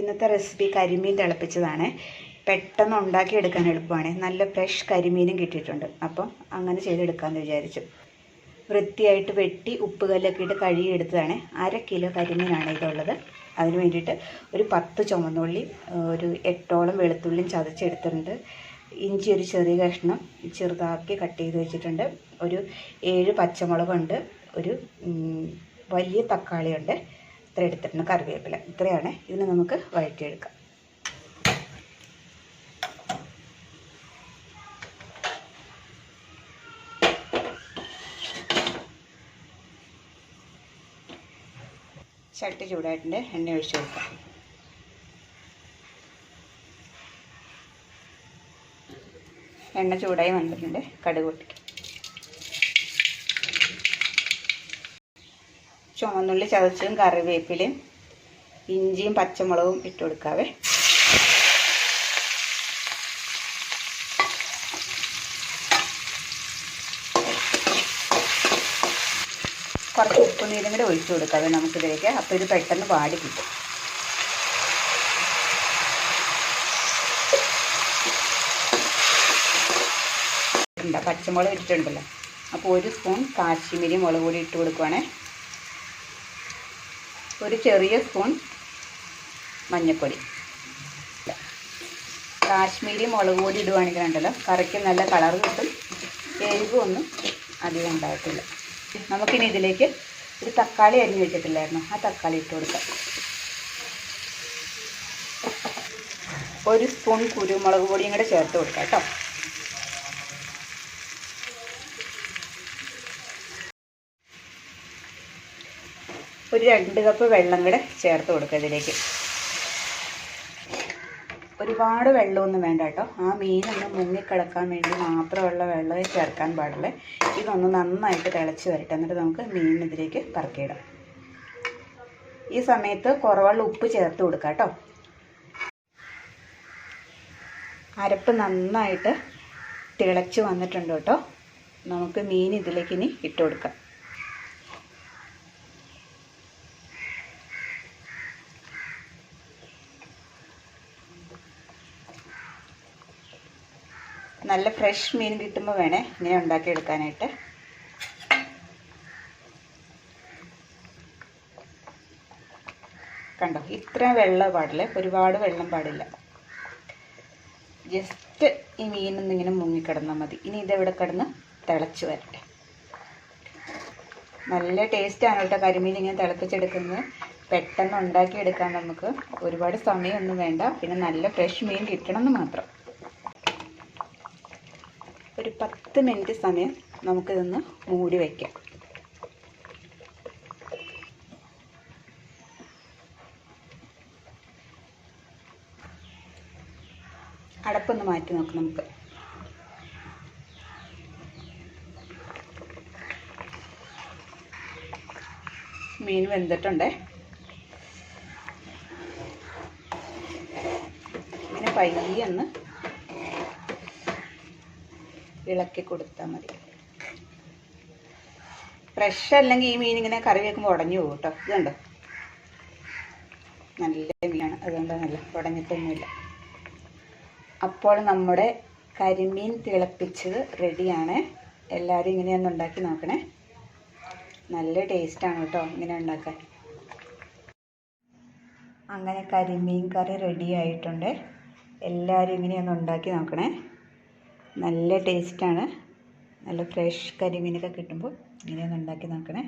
ഇന്നത്തെ റെസിപ്പി കരിമീൻ തിളപ്പിച്ചതാണ്. പെട്ടെന്ന് ഉണ്ടാക്കി എടുക്കാൻ എളുപ്പമാണ്. നല്ല ഫ്രഷ് കരിമീനും കിട്ടിയിട്ടുണ്ട്. അപ്പം അങ്ങനെ ചെയ്തെടുക്കാമെന്ന് വിചാരിച്ചു. വൃത്തിയായിട്ട് വെട്ടി ഉപ്പ് കല്ലൊക്കെ ഇട്ട് കഴുകിയെടുത്തതാണ്. അര കിലോ കരിമീനാണ് ഇതുള്ളത്. അതിന് വേണ്ടിയിട്ട് ഒരു പത്ത് ചുമന്നുള്ളി ഒരു എട്ടോളം വെളുത്തുള്ളിയും ചതച്ചെടുത്തിട്ടുണ്ട്. ഇഞ്ചി ഒരു ചെറിയ കഷ്ണം ചെറുതാക്കി കട്ട് ചെയ്ത് വെച്ചിട്ടുണ്ട്. ഒരു ഏഴ് പച്ചമുളകുണ്ട്. ഒരു വലിയ തക്കാളിയുണ്ട്. ഇത്ര എടുത്തിട്ടുണ്ട് കറിവേപ്പില. ഇത്രയാണ് ഇതിനെ നമുക്ക് വഴറ്റിയെടുക്കാം. ചട്ടി ചൂടായിട്ടുണ്ട് എണ്ണ ഒഴിച്ച് കൊടുക്കാം. എണ്ണ ചൂടായി വന്നിട്ടുണ്ട് കടുക് പൊട്ടിക്കും. ചുവന്നുള്ളി ചതച്ചും കറിവേപ്പിലയും ഇഞ്ചിയും പച്ചമുളകും ഇട്ട് കൊടുക്കാവേ. കുറച്ച് ഉപ്പ് നീരും കൂടെ ഒഴിച്ചു കൊടുക്കാവേ നമുക്കിതിലേക്ക്. അപ്പോൾ ഇത് പെട്ടെന്ന് വാടി കിട്ടും. പച്ചമുളക് ഇട്ടിട്ടുണ്ടല്ലോ. അപ്പോൾ ഒരു സ്പൂൺ കാശ്മീരി മുളക് പൊടി ഇട്ട് കൊടുക്കുവാണേ. ഒരു ചെറിയ സ്പൂൺ മഞ്ഞൾപ്പൊടി കാശ്മീരി മുളക് പൊടി ഇടുവാണെങ്കിൽ ഉണ്ടല്ലോ കറിക്ക് നല്ല കളർ കിട്ടും. എരിവൊന്നും അധികം ഉണ്ടാകത്തില്ല. നമുക്കിനി ഇതിലേക്ക് ഒരു തക്കാളി അരിഞ്ഞ് വെച്ചിട്ടില്ലായിരുന്നു ആ തക്കാളി ഇട്ട് കൊടുക്കാം. ഒരു സ്പൂൺ കുരുമുളക് പൊടിയും കൂടെ ചേർത്ത് കൊടുക്കാം കേട്ടോ. ഒരു രണ്ട് കപ്പ് വെള്ളം കൂടെ ചേർത്ത് കൊടുക്കുക ഇതിലേക്ക്. ഒരുപാട് വെള്ളമൊന്നും വേണ്ട കേട്ടോ. ആ മീനൊന്ന് മുങ്ങിക്കിടക്കാൻ വേണ്ടി മാത്രമുള്ള വെള്ളമേ ചേർക്കാൻ പാടുള്ളൂ. ഇതൊന്ന് നന്നായിട്ട് തിളച്ച് വരട്ടെ. എന്നിട്ട് നമുക്ക് മീനിതിലേക്ക് പറക്കിയിടാം. ഈ സമയത്ത് കുറവുള്ള ഉപ്പ് ചേർത്ത് കൊടുക്കാം കേട്ടോ. അരപ്പ് നന്നായിട്ട് തിളച്ച് വന്നിട്ടുണ്ട് കേട്ടോ. നമുക്ക് മീൻ ഇതിലേക്ക് ഇനി ഇട്ട് കൊടുക്കാം. നല്ല ഫ്രഷ് മീൻ കിട്ടുമ്പോൾ വേണേ ഇങ്ങനെ ഉണ്ടാക്കിയെടുക്കാനായിട്ട്. കണ്ടോ ഇത്ര വെള്ളം പാടില്ല? ഒരുപാട് വെള്ളം പാടില്ല. ജസ്റ്റ് ഈ മീനൊന്നും ഇങ്ങനെ മുങ്ങിക്കിടന്നാൽ മതി. ഇനി ഇതെവിടെ കിടന്ന് തിളച്ച് വരട്ടെ. നല്ല ടേസ്റ്റാണ് കേട്ടോ കരിമീൻ ഇങ്ങനെ തിളപ്പിച്ചെടുക്കുന്നത്. പെട്ടെന്ന് ഉണ്ടാക്കിയെടുക്കാൻ നമുക്ക് ഒരുപാട് സമയമൊന്നും വേണ്ട. പിന്നെ നല്ല ഫ്രഷ് മീൻ കിട്ടണമെന്ന് മാത്രം. ഒരു പത്ത് മിനിറ്റ് സമയം നമുക്കിതൊന്ന് മൂടി വയ്ക്കാം അടപ്പൊന്ന് മാറ്റി നോക്കാം നമുക്ക്. മീൻ വെന്തിട്ടുണ്ടേ? ഇങ്ങനെ പയ്യെ ഇളക്കി കൊടുത്താൽ മതി. ഫ്രഷ് അല്ലെങ്കിൽ ഈ മീൻ ഇങ്ങനെ കറി വെക്കുമ്പോൾ ഉടഞ്ഞു പോകും കേട്ടോ ഇതുണ്ട് നല്ല മീനാണ്. അതുകൊണ്ട് നല്ല ഉടഞ്ഞിട്ടൊന്നുമില്ല. അപ്പോൾ നമ്മുടെ കരിമീൻ തിളപ്പിച്ചത് റെഡിയാണ് എല്ലാവരും ഇങ്ങനെയൊന്ന് ഉണ്ടാക്കി നോക്കണേ. നല്ല ടേസ്റ്റാണ് കേട്ടോ ഇങ്ങനെ ഉണ്ടാക്കാൻ. അങ്ങനെ കരിമീൻ കറി റെഡി ആയിട്ടുണ്ട്. എല്ലാവരും ഇങ്ങനെയൊന്ന് ഉണ്ടാക്കി നോക്കണേ. നല്ല ടേസ്റ്റാണ് നല്ല ഫ്രഷ് കരിമീനൊക്കെ കിട്ടുമ്പോൾ ഇങ്ങനെയൊന്ന് ഉണ്ടാക്കി നോക്കണേ.